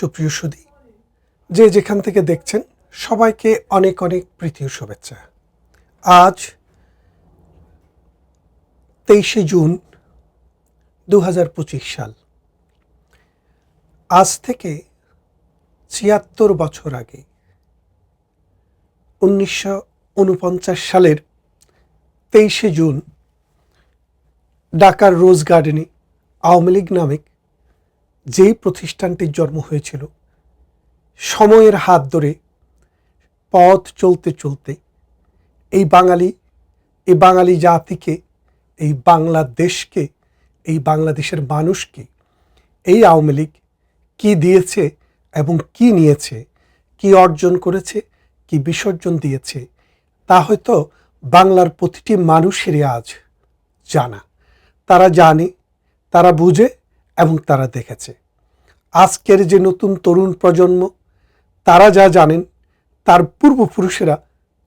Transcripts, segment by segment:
সুপ্রিয় সুদী যে যেখান থেকে দেখছেন, সবাইকে অনেক অনেক প্রীতি শুভেচ্ছা। আজ তেইশে জুন দু হাজার পঁচিশ সাল। আজ থেকে ছিয়াত্তর বছর আগে উনিশশো উনপঞ্চাশ সালের তেইশে জুন ঢাকার রোজ গার্ডেনে আওয়ামী লীগ নামে যেই প্রতিষ্ঠানটির জন্ম হয়েছিল, সময়ের হাত ধরে, পথ চলতে চলতে, এই বাঙালি এই বাঙালি জাতিকে, এই বাংলাদেশকে, এই বাংলাদেশের মানুষকে, এই আওয়ামী লীগ কী দিয়েছে এবং কি নিয়েছে, কি অর্জন করেছে, কি বিসর্জন দিয়েছে, তা হয়তো বাংলার প্রতিটি মানুষেরই আজ জানা। তারা জানে, তারা বুঝে এবং তারা দেখেছে। আজকের যে নতুন তরুণ প্রজন্ম, তারা যা জানেন, তার পূর্বপুরুষেরা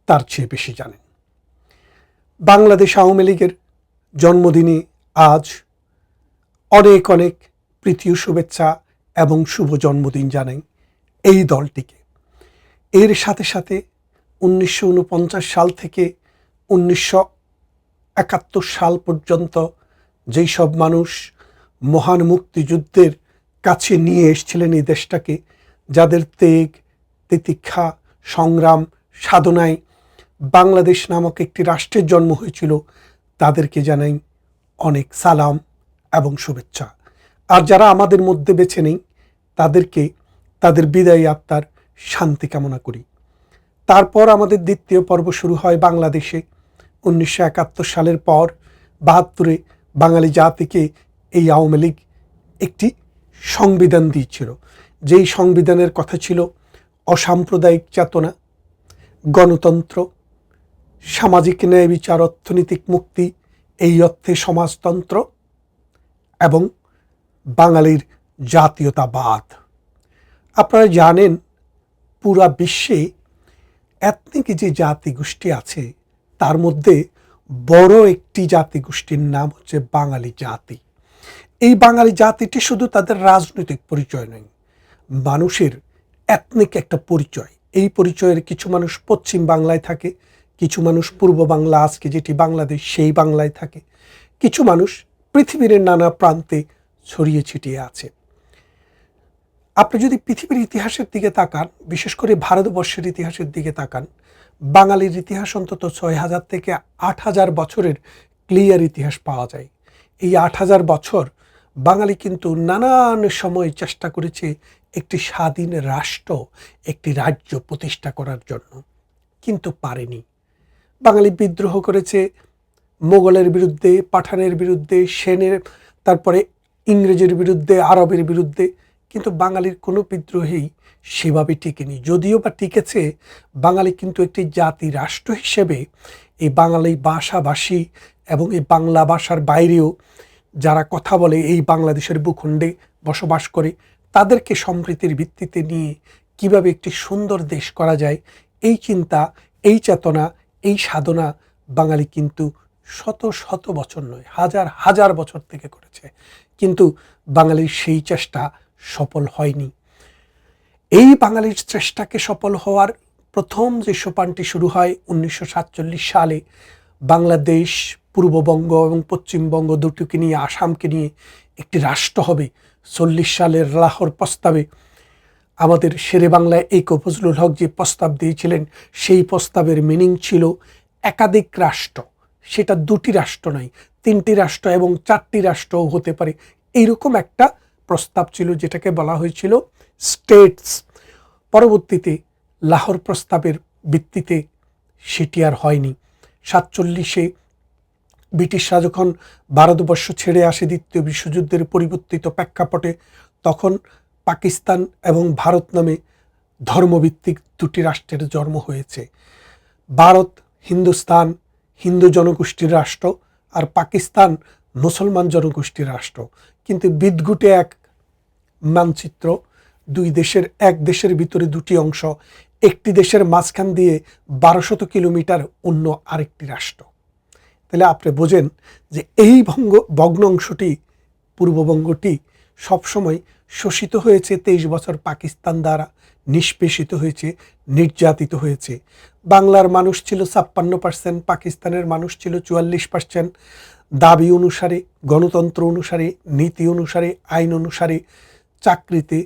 তার চেয়ে বেশি জানেন। বাংলাদেশ আওয়ামী লীগের জন্মদিনে আজ। অনেক অনেক প্রীতি ও শুভেচ্ছা এবং শুভ জন্মদিন জানাই এই দলটিকে। এর সাথে সাথে উনিশশো ঊনপঞ্চাশ সাল থেকে উনিশশো একাত্তর সাল পর্যন্ত যেই সব মানুষ মহান মুক্তিযুদ্ধের কাছে নিয়ে এসেছিলেন এই দেশটাকে, যাদের তেগ তিতিক্ষা, সংগ্রাম, সাধনায় বাংলাদেশ নামক একটি রাষ্ট্রের জন্ম হয়েছিল, তাদেরকে জানাই অনেক সালাম এবং শুভেচ্ছা। আর যারা আমাদের মধ্যে বেছে নেই, তাদেরকে তাদের বিদায়ী আত্মার শান্তি কামনা করি। তারপর আমাদের দ্বিতীয় পর্ব শুরু হয় বাংলাদেশে। উনিশশো একাত্তর সালের পর বাহাত্তরে বাঙালি জাতিকে এই আওয়ামী লীগ একটি সংবিধান দিয়েছিল। যেই সংবিধানের কথা ছিল, অসাম্প্রদায়িক চেতনা, গণতন্ত্র, সামাজিক ন্যায় বিচার, অর্থনৈতিক মুক্তি, এই অর্থে সমাজতন্ত্র এবং বাঙালির জাতীয়তাবাদ। আপনারা জানেন, পুরা বিশ্বে এথনিক যে জাতিগোষ্ঠী আছে, তার মধ্যে বড় একটি জাতিগোষ্ঠীর নাম হচ্ছে বাঙালি জাতি। এই বাঙালি জাতিটি শুধু তাদের রাজনৈতিক পরিচয় নয়, মানুষের এথনিক একটা পরিচয়। এই পরিচয়ের কিছু মানুষ পশ্চিম বাংলায় থাকে, কিছু মানুষ পূর্ব বাংলা আজকে যেটি বাংলাদেশ, সেই বাংলায় থাকে। কিছু মানুষ পৃথিবীর নানা প্রান্তে ছড়িয়ে ছিটিয়ে আছে। আপনি যদি পৃথিবীর ইতিহাসের দিকে তাকান, বিশেষ করে ভারতবর্ষের ইতিহাসের দিকে তাকান, বাঙালির ইতিহাস অন্তত ছয় হাজার থেকে আট হাজার বছরের ক্লিয়ার ইতিহাস পাওয়া যায়। এই আট হাজার বছর বাঙালি কিন্তু নানান সময় চেষ্টা করেছে একটি স্বাধীন রাষ্ট্র, একটি রাজ্য প্রতিষ্ঠা করার জন্য। কিন্তু পারেনি। বাঙালি বিদ্রোহ করেছে, মোগলের বিরুদ্ধে, পাঠানের বিরুদ্ধে, সেনের, তারপরে ইংরেজের বিরুদ্ধে, আরবের বিরুদ্ধে। কিন্তু বাঙালির কোনো বিদ্রোহেই সেভাবে টিকেনি। যদিও বা টিকেছে, বাঙালি কিন্তু একটি জাতি রাষ্ট্র হিসেবে এই বাঙালি ভাষাভাষী এবং এই বাংলা ভাষার বাইরেও যারা কথা বলে এই বাংলাদেশের ভূখণ্ডে বসবাস করে, তাদেরকে সম্প্রীতির ভিত্তিতে নিয়ে কীভাবে একটি সুন্দর দেশ করা যায়, এই চিন্তা, এই চেতনা, এই সাধনা বাঙালি কিন্তু শত শত বছর নয়, হাজার হাজার বছর থেকে করেছে। কিন্তু বাঙালির সেই চেষ্টা সফল হয়নি। এই বাঙালির চেষ্টাকে সফল হওয়ার প্রথম যে সোপানটি শুরু হয় উনিশশো সাতচল্লিশ সালে, বাংলাদেশ পূর্ববঙ্গ এবং পশ্চিমবঙ্গ দুটিকে নিয়ে, আসামকে নিয়ে একটি রাষ্ট্র হবে। চল্লিশ সালের লাহোর প্রস্তাবে আমাদের শেরে বাংলায় এই কফজলুল হক যে প্রস্তাব দিয়েছিলেন, সেই প্রস্তাবের মিনিং ছিল একাধিক রাষ্ট্র। সেটা দুটি রাষ্ট্র নয়, তিনটি রাষ্ট্র এবং চারটি রাষ্ট্রও হতে পারে। এইরকম একটা প্রস্তাব ছিল যেটাকে বলা হয়েছিল স্টেটস। পরবর্তীতে লাহোর প্রস্তাবের ভিত্তিতে সেটি আর হয়নি। সাতচল্লিশে ব্রিটিশরা যখন ভারতবর্ষ ছেড়ে আসে দ্বিতীয় বিশ্বযুদ্ধের পরিবর্তিত প্রেক্ষাপটে, তখন পাকিস্তান এবং ভারত নামে ধর্মভিত্তিক দুটি রাষ্ট্রের জন্ম হয়েছে। ভারত, হিন্দুস্তান, হিন্দু জনগোষ্ঠীর রাষ্ট্র আর পাকিস্তান মুসলমান জনগোষ্ঠীর রাষ্ট্র। কিন্তু বিদগুটে এক মানচিত্র দুই দেশের, এক দেশের ভিতরে দুটি অংশ, একটি দেশের মাঝখান দিয়ে বারোশত কিলোমিটার অন্য আরেকটি রাষ্ট্র। তাহলে আপনি বোঝেন যে এই ভঙ্গ ভগ্ন অংশটি পূর্ববঙ্গটি সবসময় শোষিত হয়েছে তেইশ বছর পাকিস্তান দ্বারা, নিষ্পেষিত হয়েছে, নির্যাতিত হয়েছে। বাংলার মানুষ ছিল ছাপ্পান্ন পার্সেন্ট পাকিস্তানের মানুষ ছিল চুয়াল্লিশ পার্সেন্ট দাবি অনুসারে, গণতন্ত্র অনুসারে, নীতি অনুসারে, আইন অনুসারে, চাকরিতে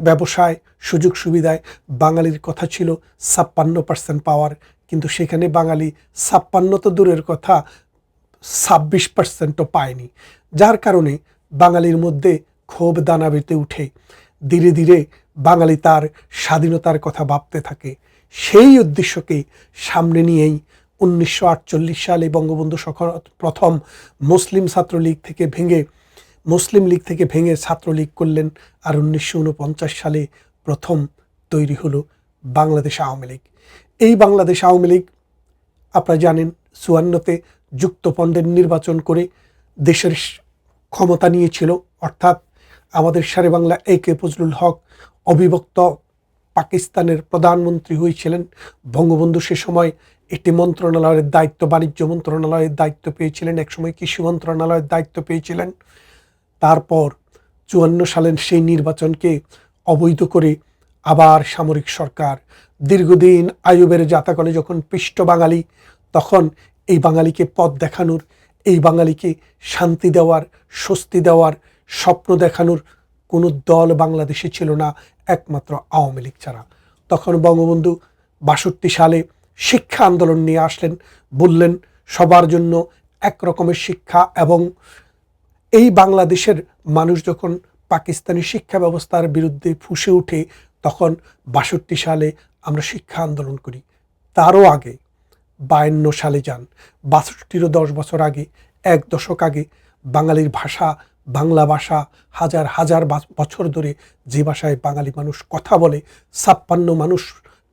ব্যবসায় সুযোগ সুবিধায় বাঙালির কথা ছিল ছাপ্পান্ন পার্সেন্ট পাওয়ার কিন্তু সেখানে বাঙালি ছাপ্পান্ন তো দূরের কথা, ছাব্বিশ পার্সেন্টও পায়নি। যার কারণে বাঙালির মধ্যে ক্ষোভ দানা বেঁধে উঠে। ধীরে ধীরে বাঙালি তার স্বাধীনতার কথা ভাবতে থাকে। সেই উদ্দেশ্যকে সামনে নিয়েই উনিশশো আটচল্লিশ সালে বঙ্গবন্ধু প্রথম মুসলিম ছাত্রলীগ থেকে ভেঙে, মুসলিম লীগ থেকে ভেঙে ছাত্রলীগ করলেন। আর উনিশশো উনপঞ্চাশ সালে প্রথম তৈরি হলো বাংলাদেশ আওয়ামী লীগ। এই বাংলাদেশ আওয়ামী লীগ, আপনারা জানেন, চুয়ান্নতে যুক্তপণ্ডের নির্বাচন করে দেশের ক্ষমতা নিয়েছিল। অর্থাৎ আমাদের সারে বাংলা এ কে ফজলুল হক অবিভক্ত পাকিস্তানের প্রধানমন্ত্রী হয়েছিলেন। বঙ্গবন্ধু সে সময় একটি মন্ত্রণালয়ের দায়িত্ব, বাণিজ্য মন্ত্রণালয়ের দায়িত্ব পেয়েছিলেন, একসময় কৃষি মন্ত্রণালয়ের দায়িত্ব পেয়েছিলেন। তারপর চুয়ান্ন সালের সেই নির্বাচনকে অবৈধ করে আবার সামরিক সরকার দীর্ঘদিন আয়ুবের জাতাকলে যখন পৃষ্ঠ বাঙালি, তখন এই বাঙালিকে পথ দেখানোর, এই বাঙালিকে শান্তি দেওয়ার, স্বস্তি দেওয়ার স্বপ্ন দেখানোর কোনো দল বাংলাদেশে ছিল না, একমাত্র আওয়ামী লীগ ছাড়া। তখন বঙ্গবন্ধু বাষট্টি সালে শিক্ষা আন্দোলন নিয়ে আসলেন, বললেন, সবার জন্য এক রকমের শিক্ষা এবং এই বাংলাদেশের মানুষ যখন পাকিস্তানি শিক্ষা ব্যবস্থার বিরুদ্ধে ফুসে ওঠে তখন বাষট্টি সালে আমরা শিক্ষা আন্দোলন করি। তারও আগে বায়ান্ন সালে যান, বাষট্টিরও দশ বছর আগে, এক দশক আগে বাঙালির ভাষা, বাংলা ভাষা হাজার হাজার বছর ধরে যে ভাষায় বাঙালি মানুষ কথা বলে, ছাপ্পান্ন মানুষ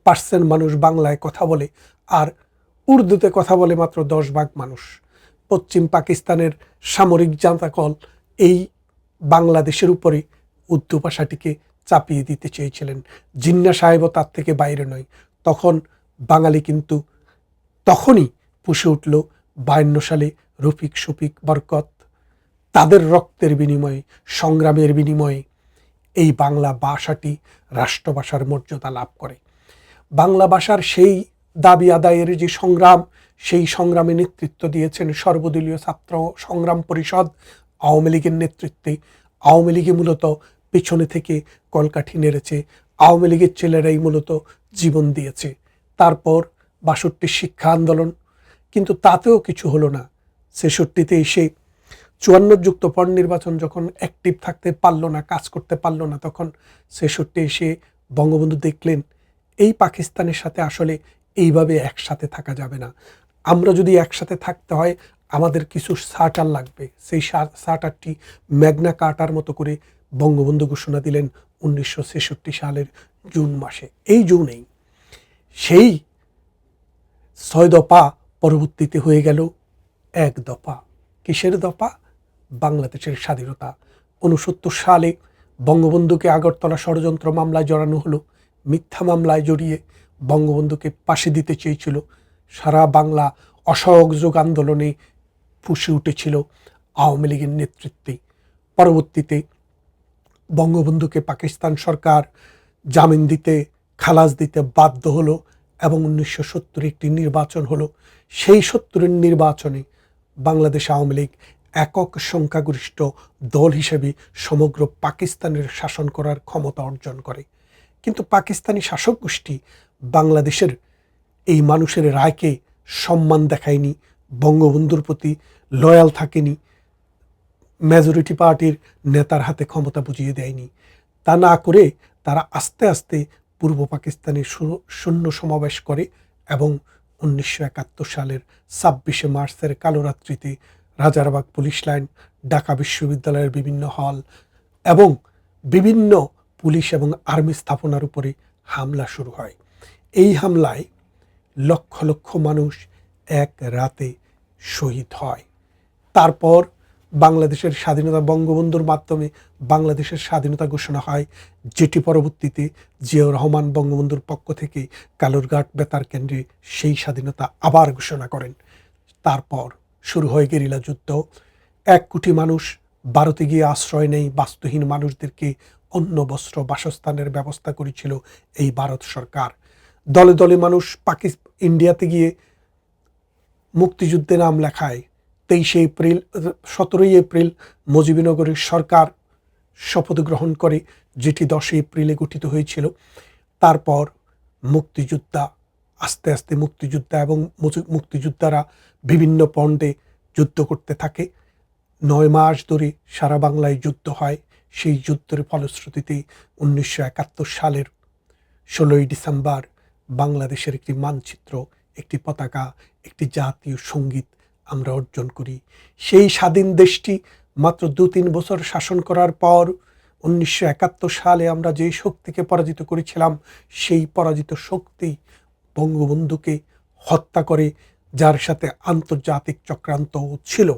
পার্সেন্ট মানুষ বাংলায় কথা বলে, আর উর্দুতে কথা বলে মাত্র দশ ভাগ মানুষ। পশ্চিম পাকিস্তানের সামরিক জাঁতাকল এই বাংলাদেশের উপরে উর্দু ভাষাটিকে চাপিয়ে দিতে চেয়েছিলেন। জিন্না সাহেবও তার থেকে বাইরে নয়। তখন বাঙালি কিন্তু তখনই পুষে উঠল বায়ান্ন সালে রফিক শফিক বরকত। তাদের রক্তের বিনিময়ে, সংগ্রামের বিনিময়ে এই বাংলা ভাষাটি রাষ্ট্রভাষার মর্যাদা লাভ করে। বাংলা ভাষার সেই দাবি আদায়ের যে সংগ্রাম, সেই সংগ্রামে নেতৃত্ব দিয়েছেন সর্বদলীয় ছাত্র সংগ্রাম পরিষদ আওয়ামী লীগের নেতৃত্বে। আওয়ামী লীগে মূলত পেছনে থেকে কলকাঠি নেড়েছে। আওয়ামী লীগের ছেলেরাই মূলত জীবন দিয়েছে। তারপর বাষট্টির শিক্ষা আন্দোলন। কিন্তু তাতেও কিছু হলো না। ছেষট্টিতে এসে চুয়ান্ন যুক্ত পর নির্বাচন যখন অ্যাক্টিভ থাকতে পারল না, কাজ করতে পারল না, তখন ছেষট্টি এসে বঙ্গবন্ধু দেখলেন, এই পাকিস্তানের সাথে আসলে এইভাবে একসাথে থাকা যাবে না। আমরা যদি একসাথে থাকতে হয়, আমাদের কিছু সার্টার লাগবে। সেই সার্টারটি ম্যাগনা কার্টার মতো করে বঙ্গবন্ধু ঘোষণা দিলেন উনিশশো ছেষট্টি সালের জুন মাসে। এই জুনেই সেই ছয় দফা পরবর্তীতে হয়ে গেল এক দফা। কিসের দফা? বাংলাদেশের স্বাধীনতা। উনসত্তর সালে বঙ্গবন্ধুকে আগরতলা ষড়যন্ত্র মামলায় জড়ানো হলো। মিথ্যা মামলায় জড়িয়ে বঙ্গবন্ধুকে পাশে দিতে চেয়েছিল। সারা বাংলা অসহযোগ আন্দোলনে ফুসে উঠেছিল আওয়ামী লীগের নেতৃত্বে। পরবর্তীতে বঙ্গবন্ধুকে পাকিস্তান সরকার জামিন দিতে, খালাস দিতে বাধ্য হলো এবং উনিশশো সত্তর একটি নির্বাচন হলো। সেই সত্তরের নির্বাচনে বাংলাদেশ আওয়ামী লীগ একক সংখ্যাগরিষ্ঠ দল হিসেবে সমগ্র পাকিস্তানের শাসন করার ক্ষমতা অর্জন করে। কিন্তু পাকিস্তানি শাসক গোষ্ঠী বাংলাদেশের এই মানুষের রায়কে সম্মান দেখায়নি, বঙ্গবন্ধুর প্রতি লয়াল থাকেনি মেজরিটি পার্টির নেতার হাতে ক্ষমতা বুঝিয়ে দেয়নি। তা না করে তারা আস্তে আস্তে পূর্ব পাকিস্তানে শূন্য সমাবেশ করে এবং উনিশশো একাত্তর সালের ছাব্বিশে মার্চের কালোরাত্রিতে রাজারবাগ পুলিশ লাইন, ঢাকা বিশ্ববিদ্যালয়ের বিভিন্ন হল এবং বিভিন্ন পুলিশ এবং আর্মি স্থাপনার উপরে হামলা শুরু হয়। এই হামলায় লক্ষ লক্ষ মানুষ এক রাতে শহীদ হয়। তারপর বাংলাদেশের স্বাধীনতা বঙ্গবন্ধুর মাধ্যমে বাংলাদেশের স্বাধীনতা ঘোষণা হয়, যেটি পরবর্তীতে জিয়াউর রহমান বঙ্গবন্ধুর পক্ষ থেকে কালুরঘাট বেতার কেন্দ্রে সেই স্বাধীনতা আবার ঘোষণা করেন। তারপর শুরু হয় গেরিলা যুদ্ধ। এক কোটি মানুষ ভারতে গিয়ে আশ্রয় নেই বাস্তুহীন মানুষদেরকে অন্য বস্ত্র বাসস্থানের ব্যবস্থা করেছিল এই ভারত সরকার। দলে দলে মানুষ পাকিস, ইন্ডিয়াতে গিয়ে মুক্তিযুদ্ধে নাম লেখায়। তেইশে এপ্রিল, সতেরোই এপ্রিল মুজিবনগরের সরকার শপথ গ্রহণ করে, যেটি দশই এপ্রিলে গঠিত হয়েছিল। তারপর মুক্তিযোদ্ধা, আস্তে আস্তে মুক্তিযোদ্ধা এবং মুক্তিযোদ্ধারা বিভিন্ন পণ্ডে যুদ্ধ করতে থাকে। নয় মাস ধরে সারা বাংলায় যুদ্ধ হয়। সেই যুদ্ধের ফলশ্রুতিতে উনিশশো একাত্তর সালের ষোলোই ডিসেম্বর বাংলাদেশের একটি মানচিত্র, একটি পতাকা, একটি জাতীয় সংগীত আমরা অর্জন করি। সেই স্বাধীন দেশটি মাত্র দু তিন বছর শাসন করার পর উনিশশো একাত্তর সালে আমরা যে শক্তিকে পরাজিত করেছিলাম, সেই পরাজিত শক্তি বঙ্গবন্ধুকে হত্যা করে, যার সাথে আন্তর্জাতিক চক্রান্ত ছিল।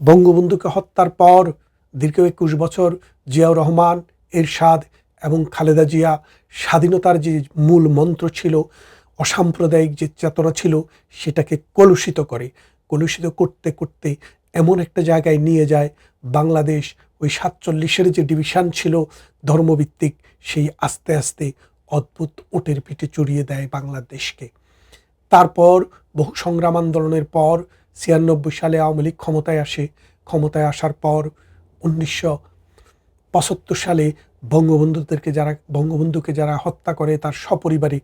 বঙ্গবন্ধুকে হত্যার পর দীর্ঘ একুশ বছর জিয়াউর রহমান, এরশাদ এবং খালেদা জিয়া স্বাধীনতার যে মূল মন্ত্র ছিল, অসাম্প্রদায়িক যে চেতনা ছিল, সেটাকে কলুষিত করে। কলুষিত করতে করতে এমন একটা জায়গায় নিয়ে যায় বাংলাদেশ। ওই সাতচল্লিশের যে ডিভিশন ছিল ধর্মভিত্তিক, সেই আস্তে আস্তে অদ্ভুত ওটের পিঠে চড়িয়ে দেয় বাংলাদেশকে। তারপর বহু সংগ্রাম আন্দোলনের পর ছিয়ানব্বই সালে আওয়ামী লীগ ক্ষমতায় আসে। ক্ষমতায় আসার পর উনিশশো পঁচাত্তর সালে বঙ্গবন্ধুদেরকে যারা, বঙ্গবন্ধুকে যারা হত্যা করে তার সপরিবারে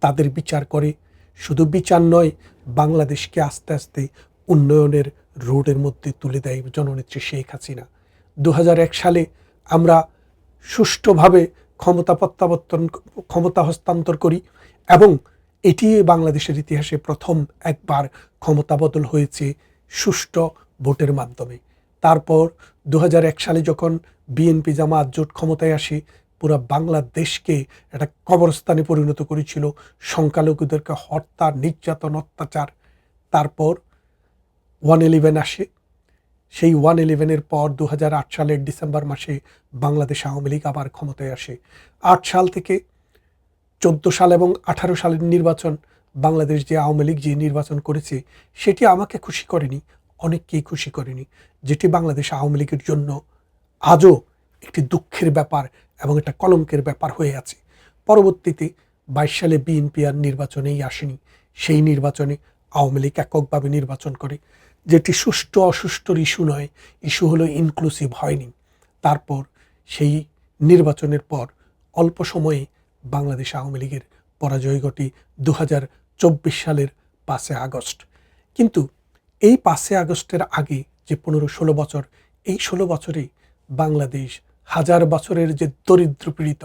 তাদের বিচার করে। শুধু বিচার নয়, বাংলাদেশকে আস্তে আস্তে উন্নয়নের রোডের মধ্যে তুলে দেয় জননেত্রী শেখ হাসিনা। দু হাজার এক সালে আমরা সুষ্ঠুভাবে ক্ষমতা প্রত্যাবর্তন, ক্ষমতা হস্তান্তর করি এবং এটি বাংলাদেশের ইতিহাসে প্রথম একবার ক্ষমতা বদল হয়েছে সুষ্ঠু ভোটের মাধ্যমে। তারপর দু হাজার এক সালে যখন বিএনপি জামাত জোট ক্ষমতায় আসে পুরো বাংলাদেশকে একটা কবরস্থানে পরিণত করেছিল। সংখ্যালঘুদেরকে হত্যা, নির্যাতন, অত্যাচার। তারপর ওয়ান ইলেভেন আসে। সেই ওয়ান ইলেভেনের পর দু হাজার আট সালের ডিসেম্বর মাসে বাংলাদেশ আওয়ামী লীগ আবার ক্ষমতায় আসে। আট সাল থেকে চোদ্দ সাল এবং আঠারো সালের নির্বাচন, বাংলাদেশ যে আওয়ামী লীগ যে নির্বাচন করেছে, সেটি আমাকে খুশি করেনি, অনেককেই খুশি করেনি। যেটি বাংলাদেশ আওয়ামী লীগের জন্য আজও একটি দুঃখের ব্যাপার এবং একটা কলঙ্কের ব্যাপার হয়ে আছে। পরবর্তীতে বাইশ সালে বিএনপি আর নির্বাচনেই আসেনি। সেই নির্বাচনে আওয়ামী লীগ এককভাবে নির্বাচন করে। যেটি সুষ্ঠু অসুষ্ঠুর ইস্যু নয়, ইস্যু হলো ইনক্লুসিভ হয়নি। তারপর সেই নির্বাচনের পর অল্প সময়ে বাংলাদেশ আওয়ামী লীগের পরাজয় ঘটি দু সালের পাঁচে আগস্ট। কিন্তু এই পাঁচে আগস্টের আগে যে পনেরো ষোলো বছর, এই ষোলো বছরে বাংলাদেশ হাজার বছরের যে দরিদ্র পীড়িত,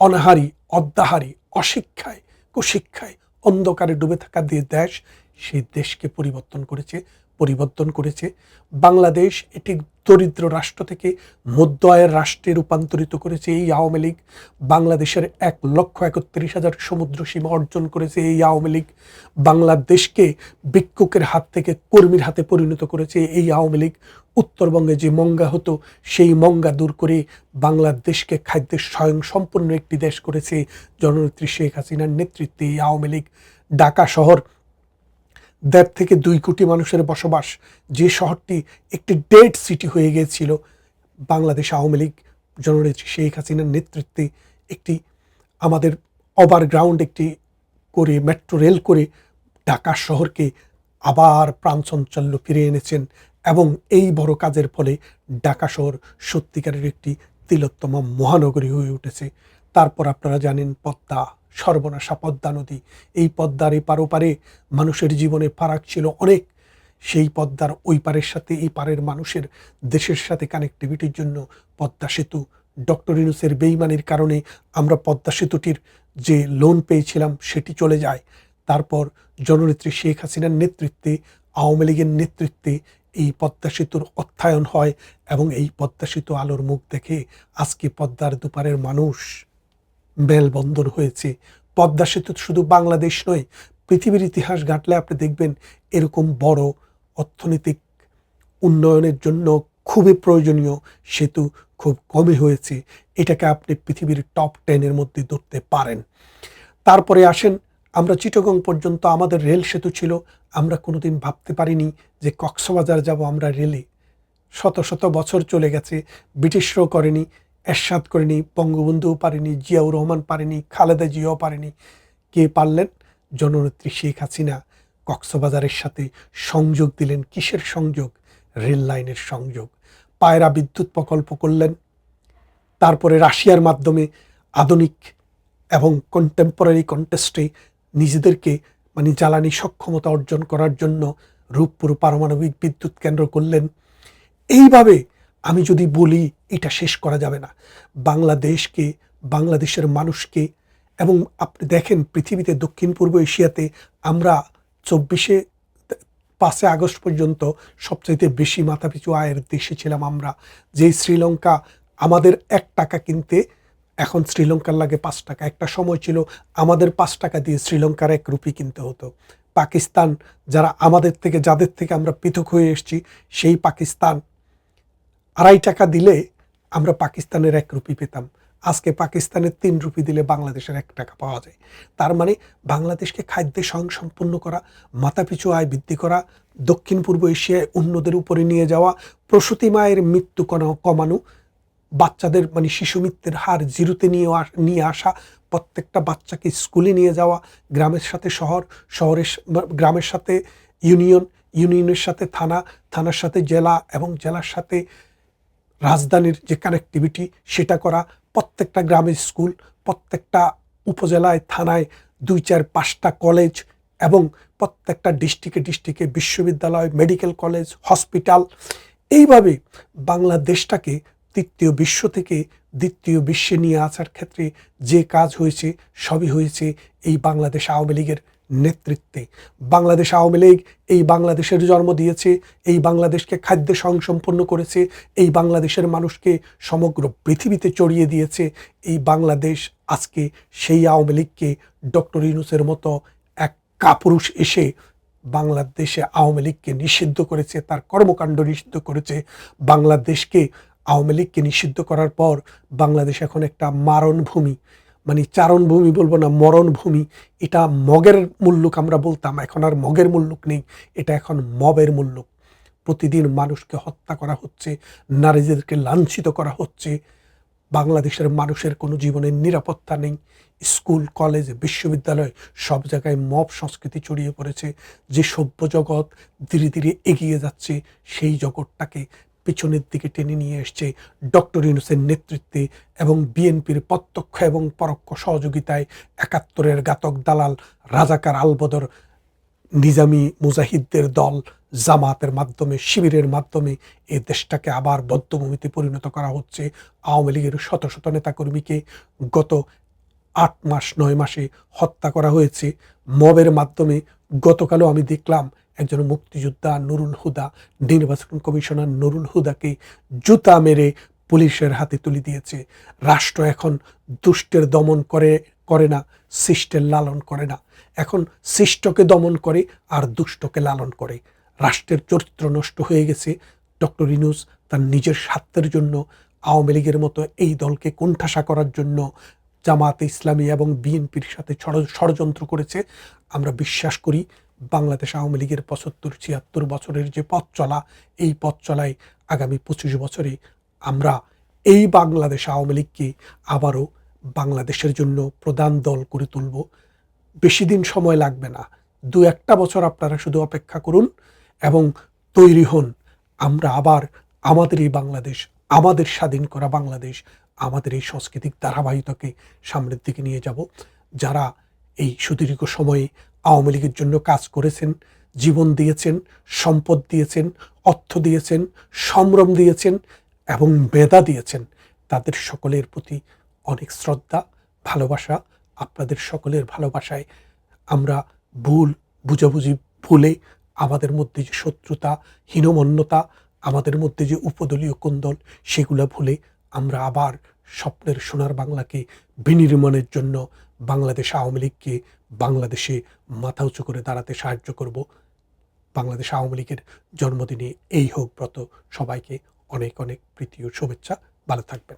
অনাহারী অদ্যাহারী অশিক্ষায়, কুশিক্ষায় অন্ধকারে ডুবে থাকা দিয়ে দেশ, সেই দেশকে পরিবর্তন করেছে পরিবর্তন করেছে। বাংলাদেশ এটি দরিদ্র রাষ্ট্র থেকে মধ্য আয়ের রাষ্ট্রে রূপান্তরিত করেছে এই আওয়ামী লীগ। বাংলাদেশের এক লক্ষ একত্রিশ হাজার সমুদ্র সীমা অর্জন করেছে এই আওয়ামী লীগ। বাংলাদেশকে ভিক্ষুকের হাত থেকে কর্মীর হাতে পরিণত করেছে এই আওয়ামী লীগ। উত্তরবঙ্গে যে মঙ্গা হতো, সেই মঙ্গা দূর করে বাংলাদেশকে খাদ্যের স্বয়ং সম্পূর্ণ একটি দেশ করেছে জননেত্রী শেখ হাসিনার নেতৃত্বে এই আওয়ামী লীগ। ঢাকা শহর দেড় থেকে দুই কোটি মানুষের বসবাস যে শহরটি একটি ডেড সিটি হয়ে গিয়েছিল, বাংলাদেশ আওয়ামী লীগ জননেত্রী শেখ হাসিনার নেতৃত্বে একটি আমাদের ওভারগ্রাউন্ড একটি করে, মেট্রো রেল করে ঢাকা শহরকে আবার প্রাণচঞ্চল্য ফিরে এনেছেন এবং এই বড় কাজের ফলে ঢাকা শহর সত্যিকারের একটি তিলোত্তম মহানগরী হয়ে উঠেছে। তারপর আপনারা জানেন পদ্মা। সর্বনাশা পদ্মা নদী। এই পদ্মার এই পারোপারে মানুষের জীবনে ফারাক ছিল অনেক। সেই পদ্মার ওই পারের সাথে, এই পারের মানুষের দেশের সাথে কানেক্টিভিটির জন্য পদ্মা সেতু। ডক্টর ইনুসের বেইমানির কারণে আমরা পদ্মা সেতুটির যে লোন পেয়েছিলাম, সেটি চলে যায়। তারপর জননেত্রী শেখ হাসিনার নেতৃত্বে, আওয়ামী লীগের নেতৃত্বে এই পদ্মা সেতুর অর্থায়ন হয় এবং এই পদ্মা সেতু আলোর মুখ দেখে আজকে পদ্মার দুপারের মানুষ মেলবন্ধন হয়েছে। পদ্মা সেতু শুধু বাংলাদেশ নয়, পৃথিবীর ইতিহাস ঘাটলে আপনি দেখবেন এরকম বড় অর্থনৈতিক উন্নয়নের জন্য খুবই প্রয়োজনীয় সেতু খুব কমই হয়েছে। এটাকে আপনি পৃথিবীর টপ টেনের মধ্যে ধরতে পারেন। তারপরে আসেন, আমরা চিটগং পর্যন্ত আমাদের রেল সেতু ছিল, আমরা কোনোদিন ভাবতে পারিনি যে কক্সবাজার যাব আমরা রেলে। শত শত বছর চলে গেছে, ব্রিটিশরাও করেনি এরশাদ করেনি, বঙ্গবন্ধুও পারেনি, জিয়াউর রহমান পারেনি, খালেদা জিয়াও পারেনি। কে পারলেন? জননেত্রী শেখ হাসিনা। কক্সবাজারের সাথে সংযোগ দিলেন কিসের সংযোগ? রেল লাইনের সংযোগ। পায়রা বিদ্যুৎ প্রকল্প করলেন। তারপরে রাশিয়ার মাধ্যমে আধুনিক এবং কন্টেম্পোরারি কন্টেস্টে নিজেদেরকে মানে জ্বালানি সক্ষমতা অর্জন করার জন্য রূপপুর পারমাণবিক বিদ্যুৎ কেন্দ্র করলেন। এইভাবে আমি যদি বলি এটা শেষ করা যাবে না। বাংলাদেশকে, বাংলাদেশের মানুষকে এবং আপনি দেখেন পৃথিবীতে দক্ষিণ পূর্ব এশিয়াতে আমরা চব্বিশে, পাঁচে আগস্ট পর্যন্ত সবচাইতে বেশি মাথাপিছু আয়ের দেশে ছিলাম আমরা। যেই শ্রীলঙ্কা আমাদের এক টাকা কিনতে, এখন শ্রীলঙ্কার লাগে পাঁচ টাকা। একটা সময় ছিল আমাদের পাঁচ টাকা দিয়ে শ্রীলঙ্কার এক রুপি কিনতে হতো। পাকিস্তান যারা আমাদের থেকে, যাদের থেকে আমরা পৃথক হয়ে এসেছি, সেই পাকিস্তান আড়াই টাকা দিলে আমরা পাকিস্তানের এক রুপি পেতাম। আজকে পাকিস্তানের তিন রুপি দিলে বাংলাদেশের এক টাকা পাওয়া যায়। তার মানে বাংলাদেশকে খাদ্যে স্বয়ংসম্পন্ন করা, মাথাপিছু আয় বৃদ্ধি করা, দক্ষিণ পূর্ব এশিয়ায় অন্যদের উপরে নিয়ে যাওয়া, প্রসূতি মায়ের মৃত্যু কমানো, বাচ্চাদের মানে শিশু মৃত্যুর হার জিরোতে নিয়ে নিয়ে আসা, প্রত্যেকটা বাচ্চাকে স্কুলে নিয়ে যাওয়া, গ্রামের সাথে শহর, শহরের গ্রামের সাথে ইউনিয়ন, ইউনিয়নের সাথে থানা, থানার সাথে জেলা এবং জেলার সাথে রাজধানীর যে কানেক্টিভিটি সেটা করা, প্রত্যেকটা গ্রামের স্কুল, প্রত্যেকটা উপজেলায়, থানায় দুই, চার, পাঁচটা কলেজ এবং প্রত্যেকটা ডিস্ট্রিক্টে ডিস্ট্রিক্টে বিশ্ববিদ্যালয় মেডিকেল কলেজ হসপিটাল এইভাবে বাংলাদেশটাকে তৃতীয় বিশ্ব থেকে দ্বিতীয় বিশ্বে নিয়ে আসার ক্ষেত্রে যে কাজ হয়েছে, সবই হয়েছে এই বাংলাদেশ আওয়ামী লীগের নেতৃত্বে। বাংলাদেশ আওয়ামী লীগ এই বাংলাদেশের জন্ম দিয়েছে, এই বাংলাদেশকে খাদ্য স্বয়ংসম্পন্ন করেছে, এই বাংলাদেশের মানুষকে সমগ্র পৃথিবীতে চড়িয়ে দিয়েছে, এই বাংলাদেশ আজকে সেই আওয়ামী লীগকে ডক্টর ইউনুসের মতো এক কাপুরুষ এসে বাংলাদেশে আওয়ামী লীগকে নিষিদ্ধ করেছে, তার কর্মকাণ্ড নিষিদ্ধ করেছে। বাংলাদেশকে আওয়ামী লীগকে নিষিদ্ধ করার পর বাংলাদেশ এখন একটা মারণভূমি। মানে চারণভূমি বলব না, মরণভূমি, এটা মগের মুল্লুক আমরা বলতাম। এখন আর মগের মুল্লুক নেই, এটা এখন মবের মুল্লুক। প্রতিদিন মানুষকে হত্যা করা হচ্ছে, নারীদেরকে লাঞ্ছিত করা হচ্ছে। বাংলাদেশের মানুষের কোনো জীবনের নিরাপত্তা নেই। স্কুল, কলেজ, বিশ্ববিদ্যালয় সব জায়গায় মব সংস্কৃতি ছড়িয়ে পড়েছে। যে সভ্য জগৎ ধীরে ধীরে এগিয়ে যাচ্ছে, সেই জগৎটাকে পেছনের দিকে টেনে নিয়ে এসছে ডক্টর ইউনুসের নেতৃত্বে এবং বিএনপির প্রত্যক্ষ এবং পরোক্ষ সহযোগিতায় একাত্তরের ঘাতক দালাল রাজাকার আলবদর নিজামি মুজাহিদদের দল জামাতের মাধ্যমে, শিবিরের মাধ্যমে এই দেশটাকে আবার বদ্ধভূমিতে পরিণত করা হচ্ছে। আওয়ামী লীগের শত শত নেতাকর্মীকে গত আট মাস, নয় মাসে হত্যা করা হয়েছে। মবের মাধ্যমে গতকালও আমি দেখলাম একজন মুক্তিযোদ্ধা নুরুল হুদা, নির্বাচন কমিশনার নুরুল হুদাকে জুতা মেরে পুলিশের হাতে তুলে দিয়েছে। রাষ্ট্র এখন দুষ্টের দমন করে করে না, শিষ্টের লালন করে না। এখন শিষ্টকে দমন করে আর দুষ্টকে লালন করে। রাষ্ট্রের চরিত্র নষ্ট হয়ে গেছে। ডক্টর ইনুস তার নিজের স্বার্থের জন্য আওয়ামী লীগের মতো এই দলকে কোণঠাসা করার জন্য জামাতে ইসলামী এবং বিএনপির সাথে ষড়যন্ত্র করেছে। আমরা বিশ্বাস করি বাংলাদেশ আওয়ামী লীগের পঁচাত্তর, ছিয়াত্তর বছরের যে পথ চলা, এই পথ চলায় আগামী পঁচিশ বছরে আমরা এই বাংলাদেশ আওয়ামী লীগকে আবারও বাংলাদেশের জন্য প্রধান দল করে তুলব। বেশি দিন সময় লাগবে না। দু একটা বছর আপনারা শুধু অপেক্ষা করুন এবং তৈরি হন। আমরা আবার আমাদের এই বাংলাদেশ, আমাদের স্বাধীন করা বাংলাদেশ, আমাদের এই সাংস্কৃতিক ধারাবাহিকতাকে সামনের দিকে নিয়ে যাব। যারা এই সুদীর্ঘ সময়ে আওয়ামী লীগের জন্য কাজ করেছেন, জীবন দিয়েছেন, সম্পদ দিয়েছেন, অর্থ দিয়েছেন সম্ভ্রম দিয়েছেন এবং বেদা দিয়েছেন। তাদের সকলের প্রতি অনেক শ্রদ্ধা, ভালোবাসা। আপনাদের সকলের ভালোবাসায় আমরা ভুল বুঝাবুঝি ভুলে আমাদের মধ্যে যে শত্রুতা, হীনমন্যতা, আমাদের মধ্যে যে উপদলীয় কোন্দল, সেগুলো ভুলে আমরা আবার স্বপ্নের সোনার বাংলাকে বিনির্মাণের জন্য বাংলাদেশ আওয়ামী লীগকে বাংলাদেশে মাথা উঁচু করে দাঁড়াতে সাহায্য করব। বাংলাদেশ আওয়ামী লীগের জন্মদিনে এই হোক ব্রত। সবাইকে অনেক অনেক প্রীতি ও শুভেচ্ছা। ভালো থাকবেন।